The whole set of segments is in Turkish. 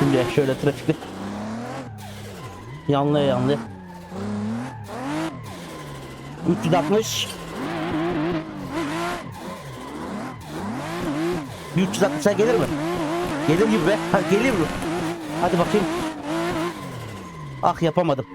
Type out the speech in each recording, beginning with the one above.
Şimdi şöyle trafikte. Yanlıya yanlıya. 360 360'a gelir mi? Gelir gibi be. Ha, gelir mi? Hadi bakayım. Ah yapamadım.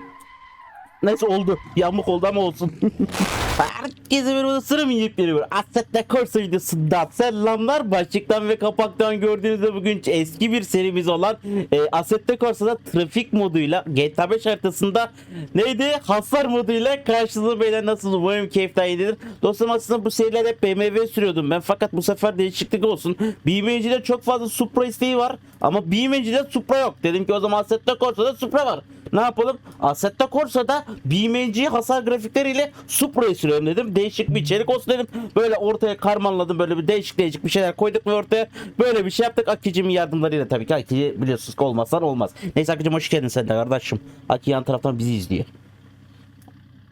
Neyse oldu. Yamuk oldu ama olsun. Herkese bir ısırım yiyip bir Asset'te Corsa videosundan selamlar. Başlıktan ve kapaktan gördüğünüzde bugün eski bir serimiz olan e, Asset'te Corsa'da trafik moduyla GTA 5 haritasında neydi? Hasar moduyla karşınızda beyler nasıl umarım keyiften yedilir. Dostum aslında bu seriler hep BMW sürüyordum ben fakat bu sefer değişiklik olsun. BMW'de çok fazla Supra isteği var ama BMW'de Supra yok. Dedim ki o zaman Asset'te Corsa'da Supra var. Ne yapalım? Assetto Corsa'da BMG hasar grafikleriyle Supra'yı sürüyorum dedim. Değişik bir içerik olsun dedim. Böyle ortaya karmanladım. Böyle bir değişik değişik bir şeyler koyduk ve ortaya böyle bir şey yaptık. Akici'min yardımlarıyla tabii ki. Aki biliyorsunuz ki olmazsan olmaz. Neyse Aki'cim hoş geldin sen de kardeşim. Aki yan taraftan bizi izliyor.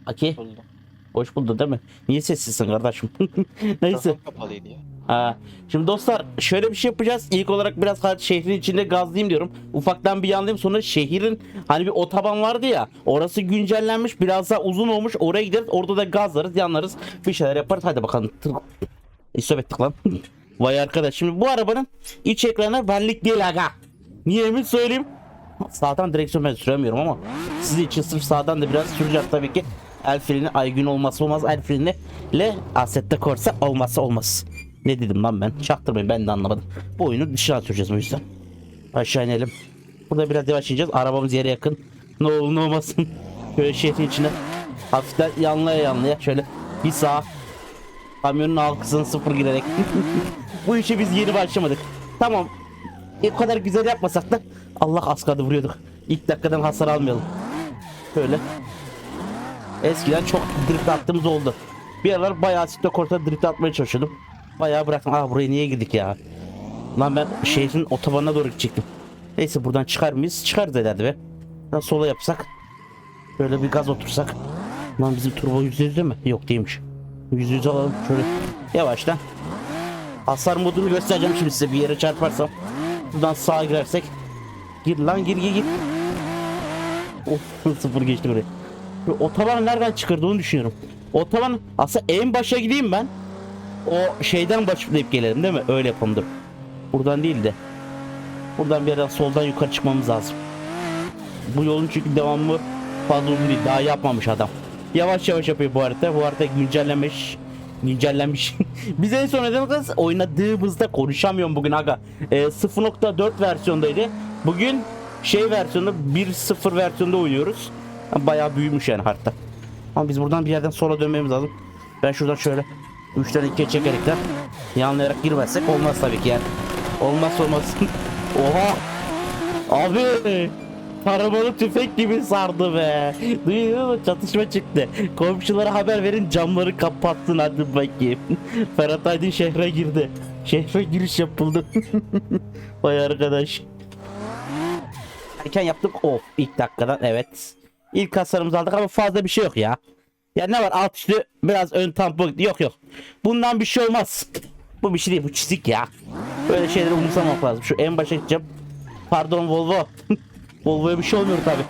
Aki hoş buldun değil mi? Niye sessizsin kardeşim? Neyse. Mikrofon kapalıydı ya. Ha, şimdi dostlar şöyle bir şey yapacağız. İlk olarak biraz şehrin içinde gazlayayım diyorum. Ufaktan bir yanlayayım sonra şehrin hani bir otoban vardı ya. Orası güncellenmiş biraz daha uzun olmuş. Oraya gideriz orada da gazlarız yanlarız. Bir şeyler yaparız. Hadi bakalım. Tır- İstop ettik lan. Vay arkadaş şimdi bu arabanın iç ekranı benlik değil aga. Niye mi söyleyeyim? Sağdan direksiyon ben süremiyorum ama sizin için sırf sağdan da biraz süreceğim tabii ki. El freni aygün olmazsa olmaz. El freni ile Assetto Corsa olmazsa olmaz. Ne dedim lan ben? Çaktırmayın ben de anlamadım. Bu oyunu dışına süreceğiz bu yüzden. Aşağı inelim. Burada biraz yavaş ineceğiz. Arabamız yere yakın. Ne olur ne olmasın. Şöyle şehrin içine. Hafiften yanlaya yanlaya şöyle bir sağa. Kamyonun arkasını sıfır girerek. bu işe biz yeni başlamadık. Tamam. E, o kadar güzel yapmasak da Allah az kaldı vuruyorduk. İlk dakikadan hasar almayalım. Şöyle. Eskiden çok drift attığımız oldu. Bir aralar bayağı sikte korta drift atmaya çalışıyordum. Bayağı bıraktım. Aa buraya niye girdik ya? Lan ben şehrin otobanına doğru gidecektim. Neyse buradan çıkar mıyız? Çıkarız herhalde be. Lan sola yapsak. Böyle bir gaz otursak. Lan bizim turbo %100 mi? Yok değilmiş. %100 alalım şöyle. Yavaştan. Hasar modunu göstereceğim şimdi size bir yere çarparsam. Buradan sağa girersek. Gir lan gir gir gir. Of sıfır geçti buraya. Şu otobanı nereden çıkardı onu düşünüyorum. Otoban aslında en başa gideyim ben. O şeyden başlayıp gelelim değil mi? Öyle yapalım dur. Buradan değil de. Buradan bir yerden soldan yukarı çıkmamız lazım. Bu yolun çünkü devamı fazla uzun değil. Daha yapmamış adam. Yavaş yavaş yapıyor bu harita. Bu harita güncellenmiş. Güncellenmiş. Biz en son neden kız oynadığımızda konuşamıyorum bugün aga. Ee, 0.4 versiyondaydı. Bugün şey versiyonu 1.0 versiyonda oynuyoruz. Bayağı büyümüş yani harita. Ama biz buradan bir yerden sola dönmemiz lazım. Ben şuradan şöyle 3'ten 2'ye çekerekten yanlayarak girmezsek olmaz tabii ki yani. Olmaz olmaz. Oha! Abi! Taramalı tüfek gibi sardı be. Duyuyor musun? Çatışma çıktı. Komşulara haber verin camları kapattın hadi bakayım. Ferhat Aydın şehre girdi. Şehre giriş yapıldı. Vay arkadaş. Erken yaptık. Of ilk dakikadan evet. İlk hasarımızı aldık ama fazla bir şey yok ya. Ya ne var alt üstü biraz ön tampon yok yok. Bundan bir şey olmaz. Bu bir şey değil bu çizik ya. Böyle şeyleri umursamamak lazım. Şu en başa gideceğim. Pardon Volvo. Volvo'ya bir şey olmuyor tabi.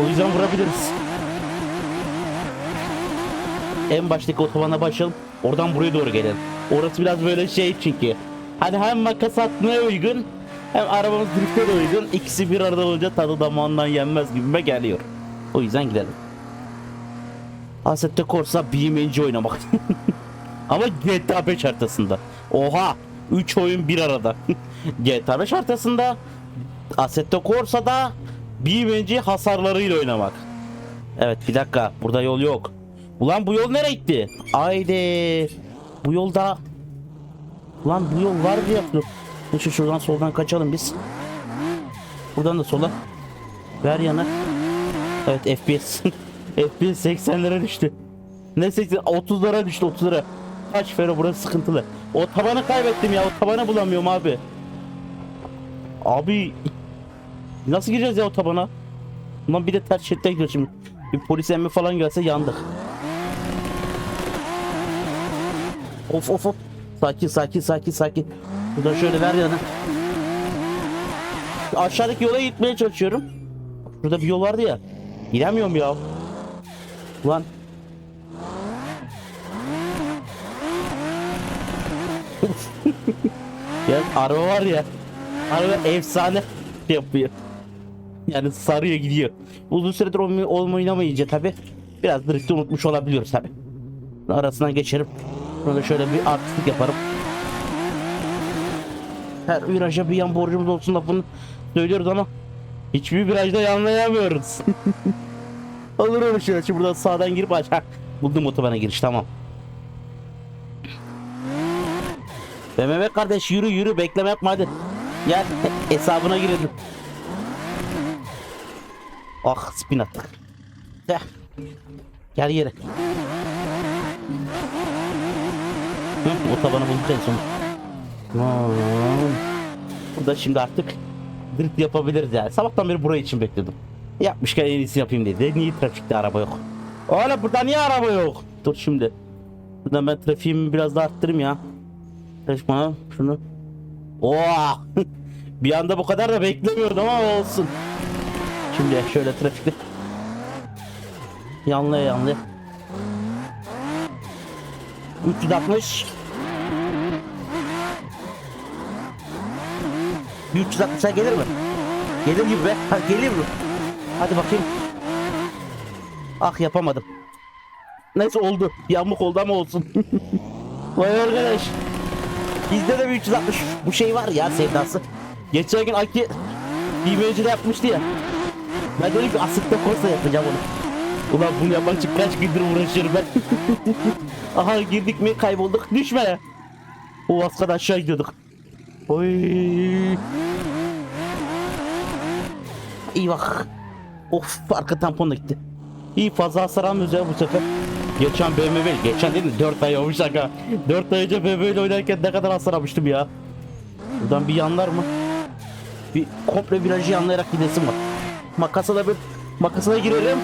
O yüzden vurabiliriz. En baştaki otobana başlayalım. Oradan buraya doğru gelelim. Orası biraz böyle şey çünkü. Hani hem makas atmaya uygun hem arabamız drifte uygun. İkisi bir arada olunca tadı damağından yenmez gibime geliyor. O yüzden gidelim. Assetto Corsa BMG oynamak. Ama GTA 5 haritasında. Oha! 3 oyun bir arada. GTA 5 haritasında Assetto Corsa'da BMG hasarlarıyla oynamak. Evet bir dakika burada yol yok. Ulan bu yol nereye gitti? Haydi. Bu yolda. Ulan bu yol var diye yapıyor. Neyse şuradan soldan kaçalım biz. Buradan da sola. Ver yana. Evet FPS. FPS 80'lere düştü. Ne 80? 30'lara düştü 30'lara. Kaç fero burası sıkıntılı. O tabanı kaybettim ya. O tabanı bulamıyorum abi. Abi nasıl gireceğiz ya o tabana? Ulan bir de ters şeritte gidiyor şimdi. Bir polis emmi falan gelse yandık. Of of of. Sakin sakin sakin sakin. Buradan şöyle ver yana. aşağıdaki yola gitmeye çalışıyorum. Şurada bir yol vardı ya. Gidemiyorum ya. Ulan. ya araba var ya. Araba efsane yapıyor. Yani sarıyor gidiyor. Uzun süredir olmay oynamayınca tabi biraz drift'i unutmuş olabiliyoruz tabi. Arasından geçerim. Sonra şöyle bir artistlik yaparım. Her viraja bir yan borcumuz olsun lafını söylüyoruz ama hiçbir virajda yanlayamıyoruz. Olur öyle şey. Şimdi buradan sağdan girip aç. Heh, buldum otobana giriş tamam. BMW kardeş yürü yürü bekleme yapma hadi. Gel hesabına girelim. Ah spin attık. Heh. Gel yere. Hı, otobanı bulduk en son. Aman. Burada şimdi artık drift yapabiliriz yani. Sabahtan beri burayı için bekliyordum. Yapmışken en iyisini yapayım dedi. Niye trafikte araba yok? Oğlum burada niye araba yok? Dur şimdi. Buradan ben trafiğimi biraz daha arttırayım ya. Trafik bana şunu. Oha! bir anda bu kadar da beklemiyordum ama olsun. Şimdi şöyle trafikte. Yanlaya yanlaya. 360 Bir 360'a gelir mi? Gelir gibi be. Ha, gelir mi? Hadi bakayım. Ah yapamadım. Neyse oldu. Yamuk oldu ama olsun. Vay arkadaş. Bizde de bir 360 bu şey var ya sevdası. Geçen gün Aki BMC'de yapmıştı ya. Ben dedim ki asıkta korsa yapacağım onu. Ulan bunu yapmak için kaç gündür uğraşıyorum ben. Aha girdik mi kaybolduk. Düşme. O az kadar aşağı gidiyorduk. Oy. İyi bak. Of arka tampon da gitti. İyi fazla hasar almıyoruz ya bu sefer. Geçen BMW, geçen dedim 4 ay olmuş aga. 4 ay önce BMW ile oynarken ne kadar hasar almıştım ya. Buradan bir yanlar mı? Bir komple virajı yanlayarak gidesim var. Makasa da bir makasına girelim.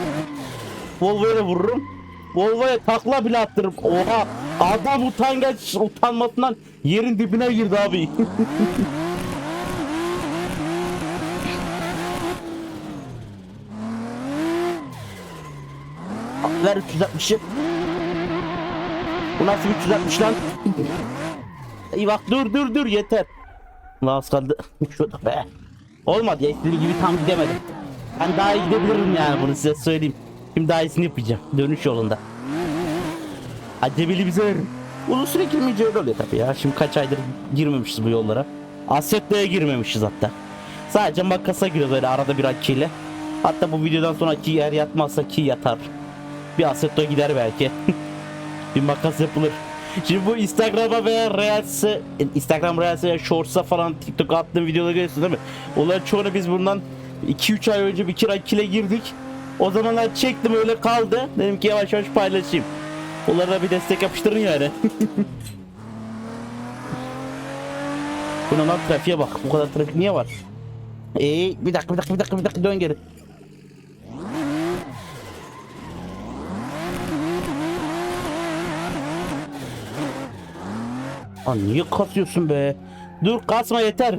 Volvo'ya da vururum. Volvo'ya takla bile attırırım. Oha adam utangaç utanmasından yerin dibine girdi abi. Ver 360'ı. Bu nasıl 360 lan? İyi bak dur dur dur yeter. Lan az kaldı. Şurada be. Olmadı ya istediğim gibi tam gidemedim. Ben daha iyi gidebilirim yani bunu size söyleyeyim. Şimdi daha iyisini yapacağım dönüş yolunda. Acemili bize verin. Uzun süre girmeyince öyle oluyor tabii ya. Şimdi kaç aydır girmemişiz bu yollara. Assetto'ya girmemişiz hatta. Sadece makasa giriyoruz öyle arada bir akiyle. Hatta bu videodan sonra ki yer yatmazsa ki yatar. Bir Assetto gider belki. bir makas yapılır. Şimdi bu Instagram'a veya Reels'e, Instagram Reels'e Shorts'a falan TikTok'a attığım videoları görüyorsunuz değil mi? Onların çoğunu biz bundan 2-3 ay önce bir kira kile girdik. O zamanlar çektim öyle kaldı. Dedim ki yavaş yavaş paylaşayım. Onlara bir destek yapıştırın yani. Bu ne lan trafiğe bak. Bu kadar trafik niye var? Ee, bir dakika bir dakika bir dakika bir dakika dön geri. Aa, niye kasıyorsun be? Dur kasma yeter.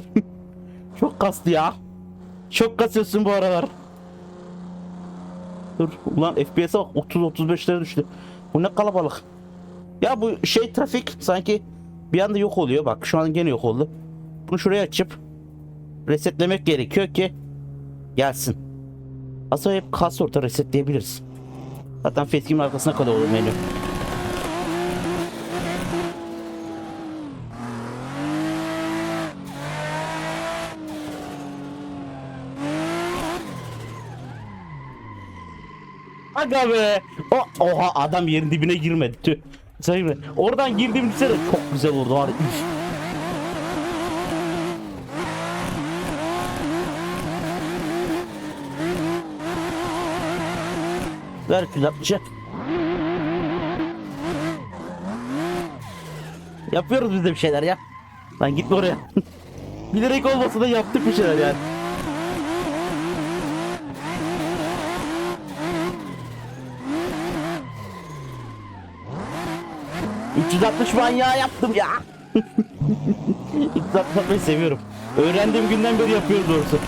Çok kastı ya. Çok kasıyorsun bu aralar. Dur ulan FPS'e bak 30-35'lere düştü. Bu ne kalabalık. Ya bu şey trafik sanki bir anda yok oluyor. Bak şu an gene yok oldu. Bunu şuraya açıp resetlemek gerekiyor ki gelsin. Aslında hep kas orta resetleyebiliriz. Zaten Fethi'nin arkasına kadar olur menü. Aga be. O, oha adam yerin dibine girmedi. Tüh. Girme. Oradan girdiğim de çok güzel oldu. Var. Ver 360'ı. Yapıyoruz biz de bir şeyler ya. Lan gitme oraya. Bilerek olmasa da yaptık bir şeyler yani. ...360 manyağı yaptım ya. 360 yapmayı seviyorum. Öğrendiğim günden beri yapıyoruz doğrusu.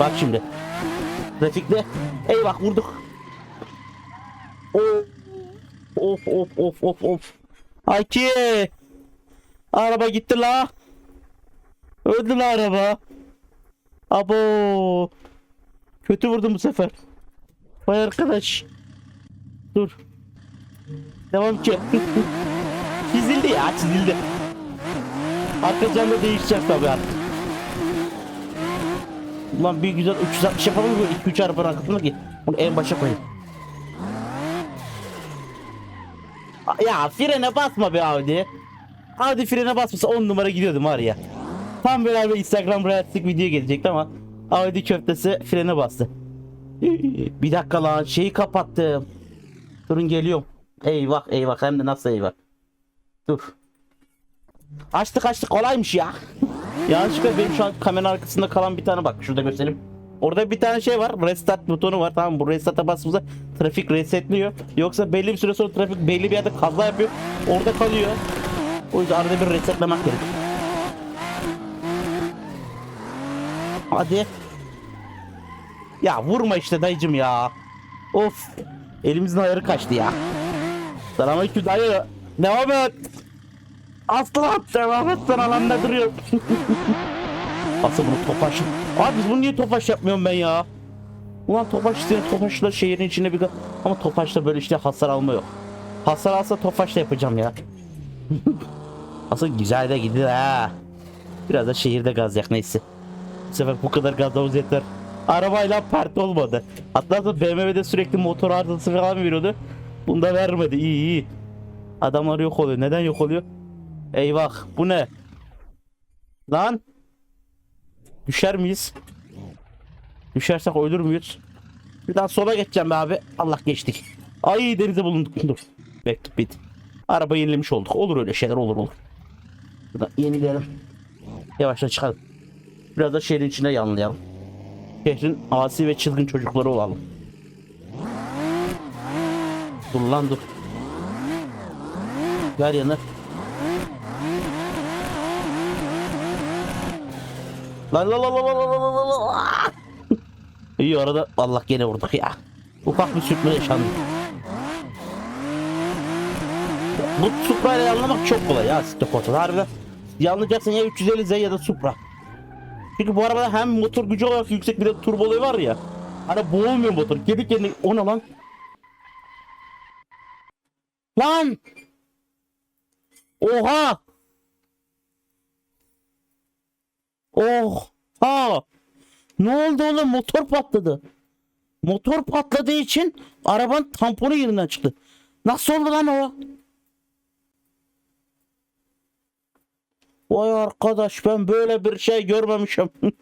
Bak şimdi. Trafikte. Eyvah vurduk. Of. Of of of of of. Aki. Araba gitti la. Öldü la araba. Abo. Kötü vurdum bu sefer. Vay arkadaş. Dur. Devam ki. çizildi ya çizildi. Arka camda değişecek tabii artık. Ulan bir güzel 360 yapalım mı? 2-3 arabanın arkasına ki. Bunu en başa koyayım. Ya frene basma be Audi. Audi frene basmasa 10 numara gidiyordum var ya. Tam beraber Instagram realistik video gelecekti ama Audi köftesi frene bastı. Bir dakika lan şeyi kapattım. Durun geliyorum. Eyvah eyvah hem de nasıl eyvah. Dur. Açtık açtık kolaymış ya. Yanlışlıkla benim şu an kamera arkasında kalan bir tane bak şurada göstereyim. Orada bir tane şey var. Restart butonu var. Tamam bu restart'a bastığımızda trafik resetliyor. Yoksa belli bir süre sonra trafik belli bir yerde kaza yapıyor. Orada kalıyor. O yüzden arada bir resetlemek gerek. Hadi. Ya vurma işte dayıcım ya. Of. Elimizin ayarı kaçtı ya. Selamünaleyküm dayı. Devam et. Aslan devam et sen alanda duruyor. Asıl bunu topaş. Abi biz bunu niye topaş yapmıyorum ben ya? Ulan topaş isteyen topaşla şehrin içine bir... Ama topaşla böyle işte hasar alma yok. Hasar alsa topaşla yapacağım ya. Asıl güzel de gidiyor ha. Biraz da şehirde gaz yak neyse. Bu sefer bu kadar gazlamız yeter. Arabayla pert olmadı. Hatta da BMW'de sürekli motor arızası falan veriyordu. Bunda vermedi. İyi iyi. Adamlar yok oluyor. Neden yok oluyor? Eyvah. Bu ne? Lan. Düşer miyiz? Düşersek ölür müyüz? Bir daha sola geçeceğim be abi. Allah geçtik. Ay denize bulunduk. Dur. Bekle bit. Araba yenilemiş olduk. Olur öyle şeyler olur olur. Burada yenileyelim. Yavaşça çıkalım. Biraz da şehrin içinde yanlayalım. Şehrin asi ve çılgın çocukları olalım. Dur lan dur. Ver yanı. Lan lan lan lan lan lan lan. İyi arada Allah gene vurduk ya. Ufak bir sürtme yaşandı. Bu Supra'yla yanlamak çok kolay ya Stokoto'da harbiden. Yanlayacaksın ya 350 Z ya da Supra. Çünkü bu arabada hem motor gücü olarak yüksek bir de turbolu var ya. Hani boğulmuyor motor. Geri kendine o ne lan? Lan! Oha! Oh! Ha! Ne oldu oğlum? Motor patladı. Motor patladığı için arabanın tamponu yerinden çıktı. Nasıl oldu lan o? Vay arkadaş ben böyle bir şey görmemişim.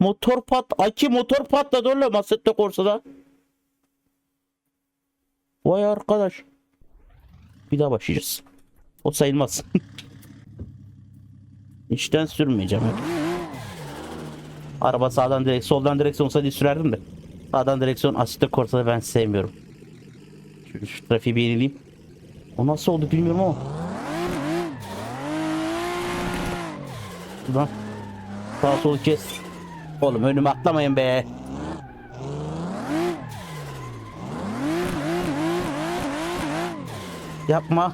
motor pat Aki motor patladı oğlum Assetto Corsa'da. Vay arkadaş. Bir daha başlayacağız. O sayılmaz. İçten sürmeyeceğim. Araba sağdan direkt soldan direksiyon olsa diye sürerdim de. Sağdan direksiyon Assetto Corsa'da ben sevmiyorum. Şu, şu trafiği bir yenileyim. O nasıl oldu bilmiyorum ama. Buradan sağ sol kes. Oğlum önüme atlamayın be. Yapma.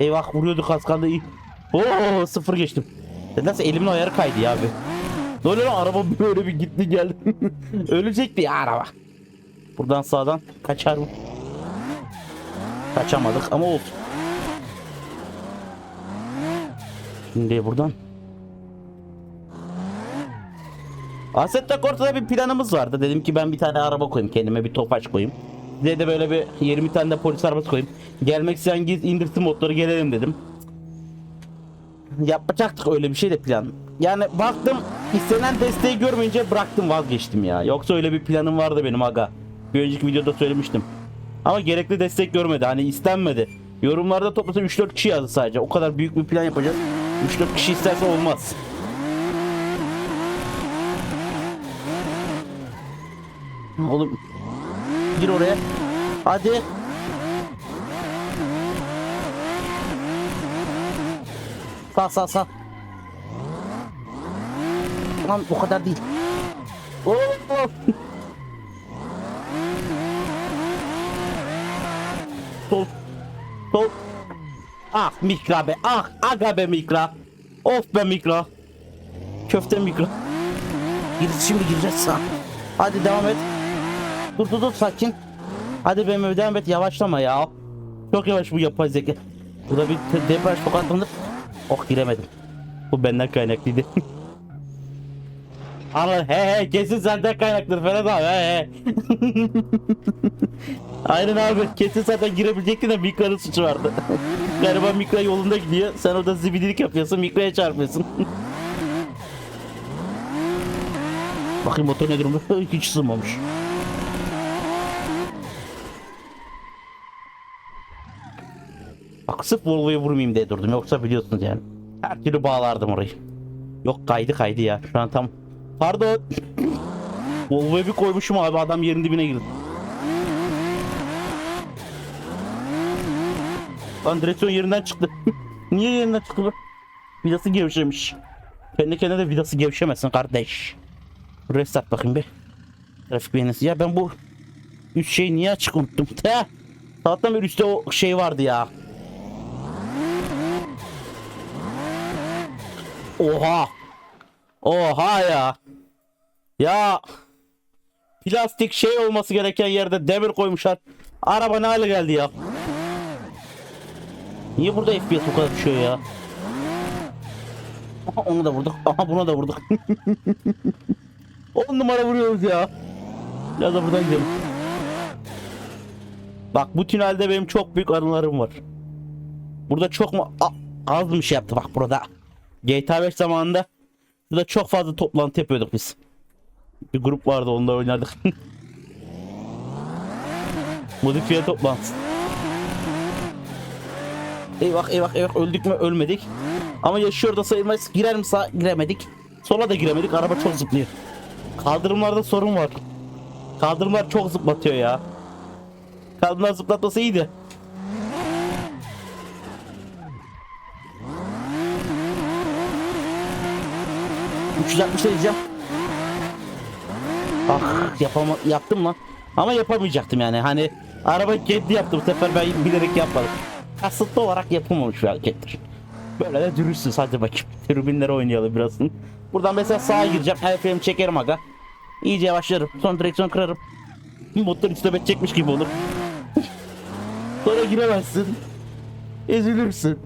Eyvah vuruyorduk az kaldı. Oo sıfır geçtim. Nedense elimin ayarı kaydı ya abi. Ne oluyor lan araba böyle bir gitti geldi. Ölecekti ya araba. Buradan sağdan kaçar mı? Kaçamadık ama olsun. Şimdi buradan. Assetto Corsa'da bir planımız vardı. Dedim ki ben bir tane araba koyayım. Kendime bir topaç koyayım. Size de böyle bir 20 tane de polis arabası koyayım. Gelmek isteyen giz indirsin motoru gelelim dedim. Yapacaktık öyle bir şey de plan. Yani baktım istenen desteği görmeyince bıraktım vazgeçtim ya. Yoksa öyle bir planım vardı benim aga. Bir önceki videoda söylemiştim. Ama gerekli destek görmedi. Hani istenmedi. Yorumlarda toplasa 3-4 kişi yazdı sadece. O kadar büyük bir plan yapacağız. 3-4 kişi isterse olmaz. Oğlum gir oraya. Hadi. Sağ sağ sağ. Lan o kadar değil. Oo! Sol. Sol. Ah mikra be. Ah aga be mikra. Of be mikra. Köfte mikra. Gir şimdi gireceğiz sağ. Hadi devam et. Dur dur dur sakin. Hadi BMW devam et yavaşlama ya. Çok yavaş bu yapay zeka. Burada bir debriyaj tokatlanır. Oh giremedim. Bu benden kaynaklıydı. Anladın he he kesin senden kaynaklıdır Ferhat abi he he. Aynen abi kesin zaten girebilecektin de Mikra'nın suçu vardı. Galiba Mikra yolunda gidiyor. Sen orada zibidilik yapıyorsun Mikra'ya çarpıyorsun. Bakayım motor ne durumda? Hiç ısınmamış. Bak sırf Volvo'ya vurmayayım diye durdum. Yoksa biliyorsunuz yani. Her türlü bağlardım orayı. Yok kaydı kaydı ya. Şu an tam... Pardon. Volvo'ya bir koymuşum abi adam yerin dibine girdi. Lan direksiyon yerinden çıktı. Niye yerinden çıktı bu? Vidası gevşemiş. Kendi kendine de vidası gevşemesin kardeş. Restart bakayım bir. Trafik beğenisi. Ya ben bu üç şeyi niye açık unuttum? Te. Sabahtan beri üstte o şey vardı ya. Oha. Oha ya. Ya. Plastik şey olması gereken yerde demir koymuşlar. Araba ne hale geldi ya? Niye burada FPS o kadar düşüyor ya? Aha onu da vurduk. Aha buna da vurduk. 10 numara vuruyoruz ya. Biraz da buradan gidelim. Bak bu tünelde benim çok büyük anılarım var. Burada çok mu A- az bir şey yaptı bak burada. GTA 5 zamanında burada çok fazla toplantı yapıyorduk biz. Bir grup vardı onunla oynardık. Modifiye toplantısı. Eyvah eyvah eyvah öldük mü ölmedik. Ama yaşıyor da sayılmaz. Girer mi sağa giremedik. Sola da giremedik. Araba çok zıplıyor. Kaldırımlarda sorun var. Kaldırımlar çok zıplatıyor ya. Kaldırımlar zıplatması iyiydi. ...360 diyeceğim. Ah yapama yaptım lan. Ama yapamayacaktım yani. Hani araba kendi yaptı bu sefer ben bilerek yapmadım. Kasıtlı olarak yapılmamış bir harekettir. Böyle de dürüstsüz hadi bakayım. Tribünlere oynayalım birazını. Buradan mesela sağa gireceğim. El freni çekerim aga. İyice yavaşlarım. Son direksiyon kırarım. Motor üstüne çekmiş gibi olur. Sonra giremezsin. Ezilirsin.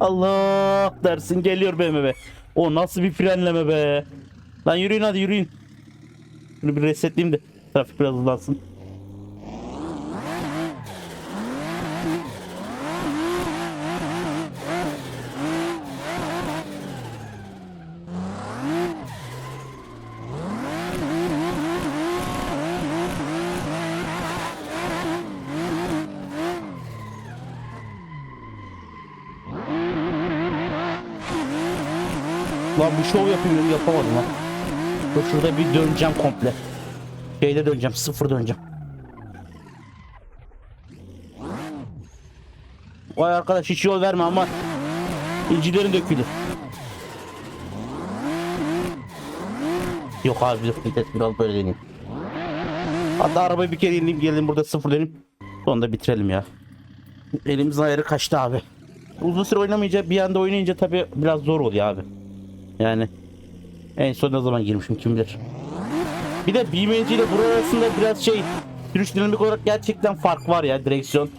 Allah dersin geliyor BMW. O nasıl bir frenleme be. Lan yürüyün hadi yürüyün. Bunu bir resetleyeyim de trafik biraz hızlansın. Şov dedim yapamadım lan. Dur şurada bir döneceğim komple. Şeyde döneceğim sıfır döneceğim. Vay arkadaş hiç yol verme ama incilerin dökülür. Yok abi bir vites biraz böyle deneyim. Hatta arabayı bir kere ineyim gelelim burada sıfır döneyim. Sonra da bitirelim ya. Elimizin ayarı kaçtı abi. Uzun süre oynamayınca bir anda oynayınca tabi biraz zor oluyor abi. Yani en son ne zaman girmişim kim bilir. Bir de BMC ile Bro arasında biraz şey sürüş dinamik olarak gerçekten fark var ya direksiyon.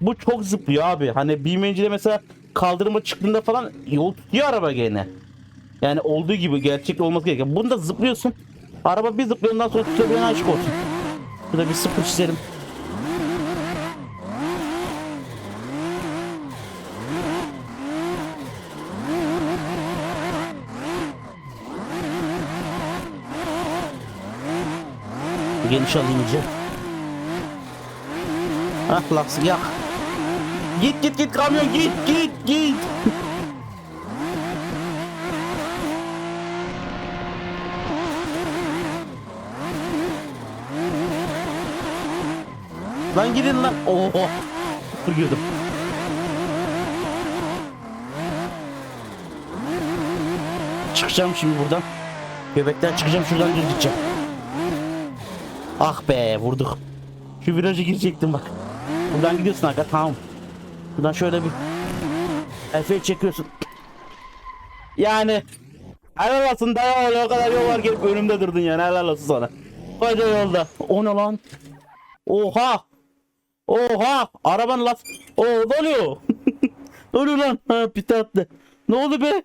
Bu çok zıplıyor abi. Hani BMC'de mesela kaldırıma çıktığında falan yol tutuyor araba gene. Yani olduğu gibi gerçekte olması gerekiyor. Bunda zıplıyorsun. Araba bir zıplıyor ondan sonra tutabilen aşık olsun. Burada bir sıfır çizelim. Geniş alayım. Hah laksik yak. Git git git kamyon git git git. lan gidin lan. Oho. Dur çıkacağım şimdi buradan. Göbekten çıkacağım şuradan düz gideceğim. Ah be vurduk. Şu viraja girecektim bak. Buradan gidiyorsun aga tamam. Buradan şöyle bir Efe'yi çekiyorsun. Yani helal olsun daya öyle o kadar yol var gelip önümde durdun yani helal olsun sana. Koca yolda. O ne lan? Oha! Oha! Araban laf... Oo ne oluyor? ne oluyor lan? Ha pite attı. Ne oldu be?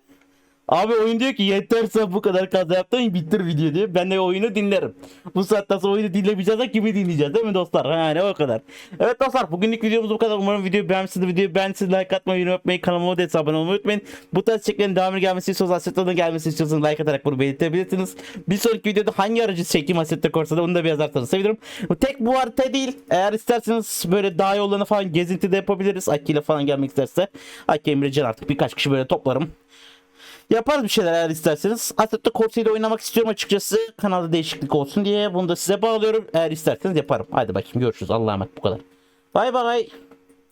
Abi oyun diyor ki yeterse bu kadar kaza yaptın bitir video diyor. Ben de oyunu dinlerim. Bu saatten sonra oyunu dinlemeyeceğiz de kimi dinleyeceğiz değil mi dostlar? Yani o kadar. Evet dostlar bugünlük videomuz bu kadar. Umarım videoyu beğenmişsiniz. Videoyu beğendiyseniz like atmayı, yorum yapmayı, kanalıma da abone olmayı unutmayın. Bu tarz içeriklerin devamını gelmesini istiyorsanız Assetto'nun gelmesini istiyorsanız like atarak bunu belirtebilirsiniz. Bir sonraki videoda hangi aracı çekeyim Assetto Corsa'da onu da bir yazarsanız sevinirim. Tek bu harita değil. Eğer isterseniz böyle daha yollarını falan gezinti de yapabiliriz. Aki ile falan gelmek isterse. Aki Emre Can artık birkaç kişi böyle toplarım. Yaparız bir şeyler eğer isterseniz. Assetto Corsa ile oynamak istiyorum açıkçası. Kanalda değişiklik olsun diye. Bunu da size bağlıyorum. Eğer isterseniz yaparım. Hadi bakayım görüşürüz. Allah'a emanet bu kadar. Bay bay.